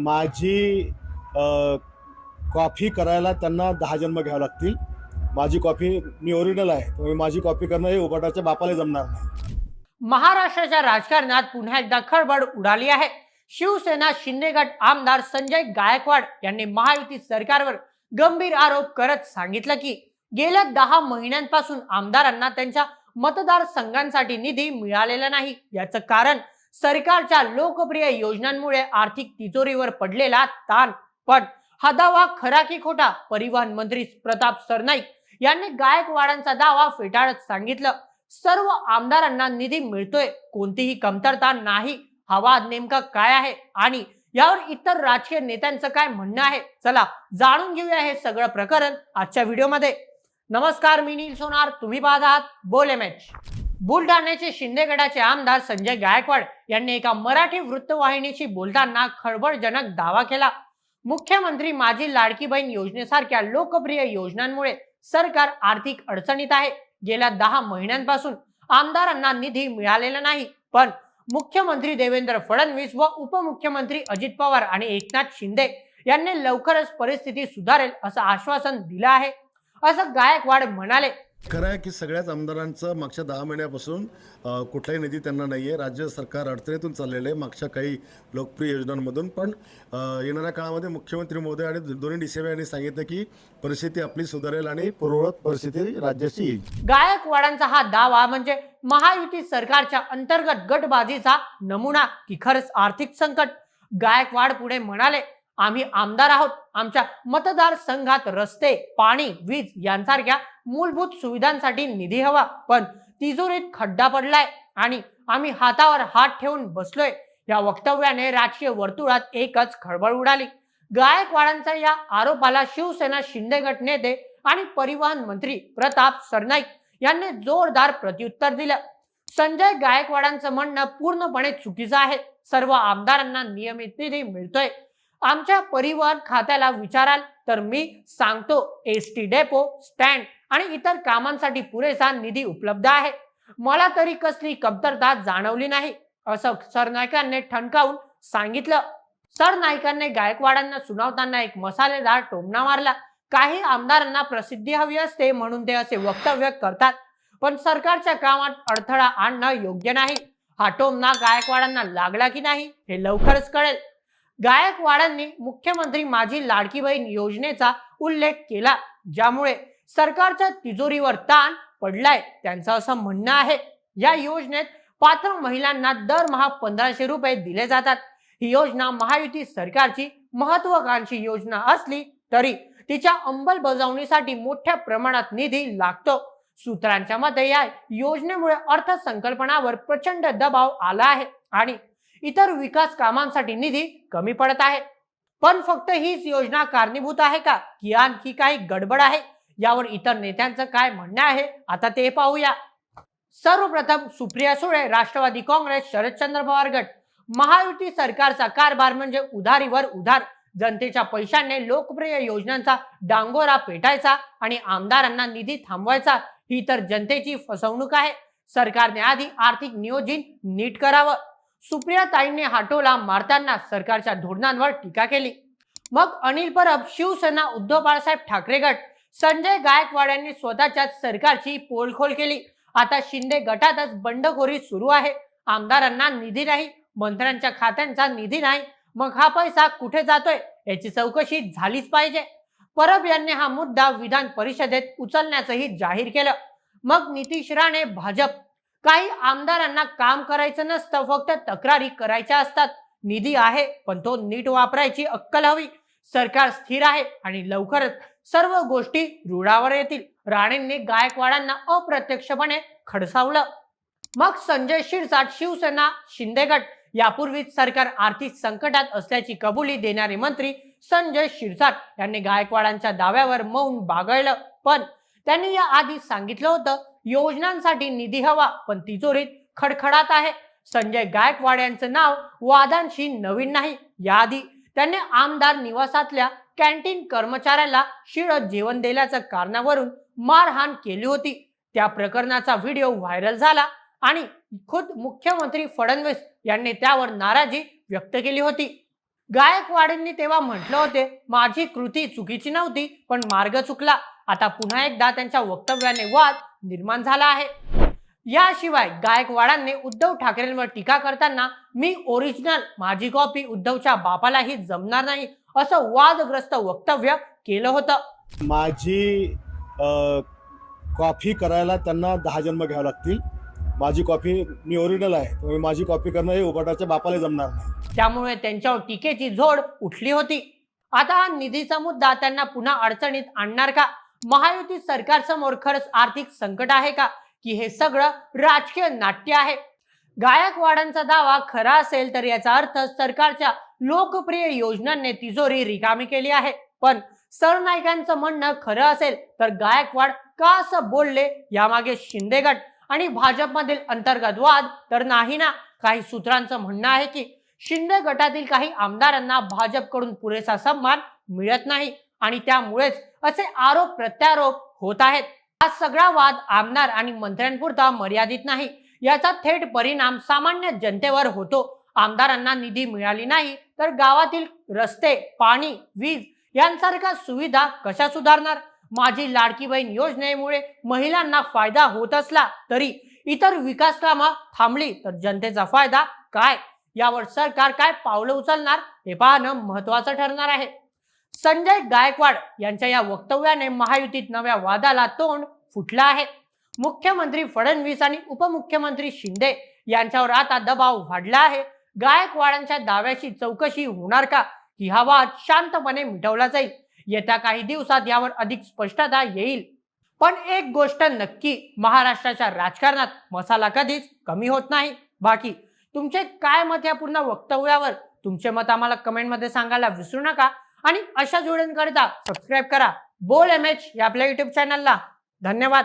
माझी कॉफी करायला त्यांना दहा जन्म घ्यावे लागतील. माझी कॉफी मी ओरिजिनल आहे माझी कॉफी करणं हे उबाटाच्या बापाला जमणार नाही. महाराष्ट्राच्या राजकारणात पुन्हा एकदा खळबळ उडाली आहे. शिवसेना शिंदेगड आमदार संजय गायकवाड यांनी महायुती सरकारवर गंभीर आरोप करत सांगितलं की गेल्या दहा महिन्यांपासून आमदारांना त्यांच्या मतदारसंघांसाठी निधी मिळालेला नाही. याचं कारण सरकारच्या लोकप्रिय योजनांमुळे आर्थिक तिजोरीवर पडलेला ताण. पण हा दावा खरा की खोटा? परिवहन मंत्री प्रताप सरनाईक यांनी गायकवाडांचा दावा फेटाळत सांगितलं. सर्व आमदारांना निधी मिळतोय. कोणतीही कमतरता नाही. हा वाद नेमका काय आहे? आणि यावर इतर राजकीय नेत्यांचं काय म्हणणं आहे? चला जाणून घेऊया हे सगळं प्रकरण आजच्या व्हिडिओमध्ये. नमस्कार मी नील सोनार. तुम्ही पाहत आहात बोले मॅच. बुलढाण्याचे शिंदेगडाचे आमदार संजय गायकवाड यांनी एका मराठी वृत्तवाहिनीशी बोलताना खळबळजनक दावा केला. मुख्यमंत्री माझी लाडकी बहीण योजनेसारख्या लोकप्रिय योजनांमुळे सरकार आर्थिक अडचणीत आहे. गेल्या दहा महिन्यांपासून आमदारांना निधी मिळालेला नाही पण मुख्यमंत्री देवेंद्र फडणवीस व उपमुख्यमंत्री अजित पवार आणि एकनाथ शिंदे यांनी लवकरच परिस्थिती सुधारेल असं आश्वासन दिलं आहे. असं गायकवाड म्हणाले खरं आहे की सगळ्याच आमदारांचं मागच्या दहा महिन्यापासून कुठलाही निधी त्यांना नाही आहे राज्य सरकार अडचणीतून चाललेलं आहे मागच्या काही लोकप्रिय योजनांमधून. पण येणाऱ्या काळामध्ये मुख्यमंत्री मोदी आणि दोन्ही डी यांनी सांगितलं की परिस्थिती आपली सुधारेल आणि पूर्ववत परिस्थिती राज्याची येईल. गायकवाडांचा हा दावा म्हणजे महायुती सरकारच्या अंतर्गत गटबाजीचा नमुना की खरंच आर्थिक संकट. गायकवाड पुढे म्हणाले आम्ही आमदार आहोत. आमच्या मतदारसंघात रस्ते पाणी वीज यांसारख्या मूलभूत सुविधांसाठी निधी हवा. पण तिजोरीत खड्डा पडलाय आणि आम्ही हातावर हात ठेवून बसलोय. या वक्तव्याने राजकीय वर्तुळात एकच खळबळ उडाली. गायकवाडांच्या या आरोपाला शिवसेना शिंदे गट नेते आणि परिवहन मंत्री प्रताप सरनाईक यांनी जोरदार प्रत्युत्तर दिलं. संजय गायकवाडांचं म्हणणं पूर्णपणे चुकीचं आहे. सर्व आमदारांना नियमित निधी मिळतोय. आमच्या परिवहन खात्याला विचाराल तर मी सांगतो एस टी डेपो स्टँड आणि इतर कामांसाठी पुरेसा निधी उपलब्ध आहे. मला तरी कसली कमतरता जाणवली नाही असं सरनायकांनी ठणकावून सांगितलं. सरनायकांनी गायकवाडांना सुनावताना एक मसालेदार टोमणा मारला. काही आमदारांना प्रसिद्धी हवी असते म्हणून ते असे वक्तव्य करतात पण सरकारच्या कामात अडथळा आणणं योग्य नाही. हा टोमणा गायकवाडांना लागला की नाही हे लवकरच कळेल. गायकवाडांनी मुख्यमंत्री माझी लाडकी बहीण योजनेचा उल्लेख केला ज्यामुळे सरकारच्या तिजोरीवर ताण पडलाय त्यांचं असं म्हणणं आहे. या योजनेत पात्र महिलांना दरमहा पंधराशे रुपये दिले जातात. ही योजना महायुती सरकारची महत्वाकांक्षी योजना असली तरी तिच्या अंमलबजावणीसाठी मोठ्या प्रमाणात निधी लागतो. सूत्रांच्या मते या योजनेमुळे अर्थसंकल्पनावर प्रचंड दबाव आला आहे आणि इतर विकास कामांसाठी निधी कमी पडत आहे. पण फक्त हीच योजना कारणीभूत आहे का? की आणखी काही गडबड आहे? यावर इतर नेत्यांचं काय म्हणणं आहे? आता ते पाहूया. सर्वप्रथम सुप्रिया सुळे राष्ट्रवादी काँग्रेस शरदचंद्र पवार गट. महायुती सरकारचा कारभार म्हणजे उधारीवर उधार. जनतेच्या पैशाने लोकप्रिय योजनांचा डांगोरा पेटायचा आणि आमदारांना निधी थांबवायचा. ही तर जनतेची फसवणूक आहे. सरकारने आधी आर्थिक नियोजन नीट करावं. सुप्रिया ताईंनी हाटोला मारताना सरकारच्या धोरणांवर टीका केली. मग अनिल परब शिवसेना उद्धव बाळासाहेब ठाकरे गट संजय गायकवाड यांनी स्वतःच्या सरकारची पोलखोल केली. आता शिंदे गटातच बंडखोरी सुरू आहे. आमदारांना निधी नाही मंत्र्यांच्या खात्यांचा निधी नाही. मग हा पैसा कुठे जातोय याची चौकशी झालीच पाहिजे. परब यांनी हा मुद्दा विधान परिषदेत उचलण्याचंही जाहीर केलं. मग नितीश राणे भाजप काही आमदारांना काम करायचं नसतं फक्त तक्रारी करायच्या असतात. निधी आहे पण तो नीट वापरायची अक्कल हवी. सरकार स्थिर आहे आणि लवकरच सर्व गोष्टी रुळावर येतील. राणेंनी गायकवाडांना अप्रत्यक्षपणे खडसावलं. मग संजय शिरसाट शिवसेना शिंदे गट यापूर्वीच सरकार आर्थिक संकटात असल्याची कबुली देणारे मंत्री संजय शिरसाट यांनी गायकवाडांच्या दाव्यावर मौन बागळलं. पण त्यांनी या आधी सांगितलं होतं योजनांसाठी निधी हवा पण तिजोरीत खडखडात आहे. संजय गायकवाड यांचं नाव वादांशी नवीन नाही. याआधी त्यांनी आमदार निवासातल्या कॅन्टीन कर्मचाऱ्याला शिळ जेवण दिल्याच्या कारणावरून मारहाण केली होती. त्या प्रकरणाचा व्हिडिओ व्हायरल झाला आणि खुद मुख्यमंत्री फडणवीस यांनी त्यावर नाराजी व्यक्त केली होती. गायकवाडींनी तेव्हा म्हटलं होते माझी कृती चुकीची नव्हती पण मार्ग चुकला. आता पुन्हा एकदा त्यांच्या वक्तव्याने वाद निर्माण झाला आहे. याशिवाय गायकवाडांनी उद्धव ठाकरेंवर टीका करताना मी ओरिजिनल माझी कॉपी उद्धवच्या बापालाही जमणार नाही असं वादग्रस्त वक्तव्य केलं होतं. माझी कॉफी करायला त्यांना दहा जन्म घ्यावे लागतील. माझी कॉफी मी ओरिजिनल आहे माझी कॉफी करणं हे उबाटाच्या बापाला जमणार नाही. त्यामुळे त्यांच्यावर टीकेची झोड उठली होती. आता हा निधीचा मुद्दा त्यांना पुन्हा अडचणीत आणणार का? महायुती सरकारसमोर खरंच आर्थिक संकट आहे का? की हे सगळं राजकीय नाट्य आहे. गायकवाडांचा दावा खरा असेल तर याचा अर्थ सरकारच्या लोकप्रिय योजनांनी तिजोरी रिकामी केली आहे. पण सरनाईकांचं म्हणणं खरं असेल तर गायकवाड का असं बोलले यामागे शिंदे गट? आणि भाजपमधील अंतर्गत वाद तर नाही ना? काही सूत्रांचं म्हणणं आहे की शिंदे गटातील काही आमदारांना भाजपकडून पुरेसा सन्मान मिळत नाही. आणि त्यामुळेच असे आरोप प्रत्यारोप होत आहेत. हा सगळा वाद आमदार आणि मंत्र्यांपुरता मर्यादित नाही. याचा थेट परिणाम सामान्य जनतेवर होतो. आमदारांना निधी मिळाली नाही तर गावातील रस्ते पाणी वीज यांसारख्या सुविधा कशा सुधारणार? माझी लाडकी बहीण योजनेमुळे महिलांना फायदा होत असला तरी इतर विकास कामं थांबली तर जनतेचा फायदा काय? यावर सरकार काय पावलं उचलणार? हे पाहणं महत्वाचं ठरणार आहे. संजय गायकवाड यांच्या या वक्तव्याने महायुतीत नव्या वादाला तोंड फुटलं आहे. मुख्यमंत्री फडणवीस आणि उपमुख्यमंत्री शिंदे यांच्यावर आता दबाव वाढला आहे. गायकवाडांच्या दाव्याची चौकशी होणार का? की हा वाद शांतपणे मिटवला जाईल. येत्या काही दिवसात यावर अधिक स्पष्टता येईल. पण एक गोष्ट नक्की महाराष्ट्राच्या राजकारणात मसाला कधीच कमी होत नाही. बाकी तुमचे काय मत या पूर्ण वक्तव्यावर? तुमचे मत आम्हाला कमेंटमध्ये सांगायला विसरू नका. आणि अशा जोड्यांकरिता सबस्क्राईब करा. बोल एम एच या आपल्या युट्यूब चॅनलला धन्यवाद.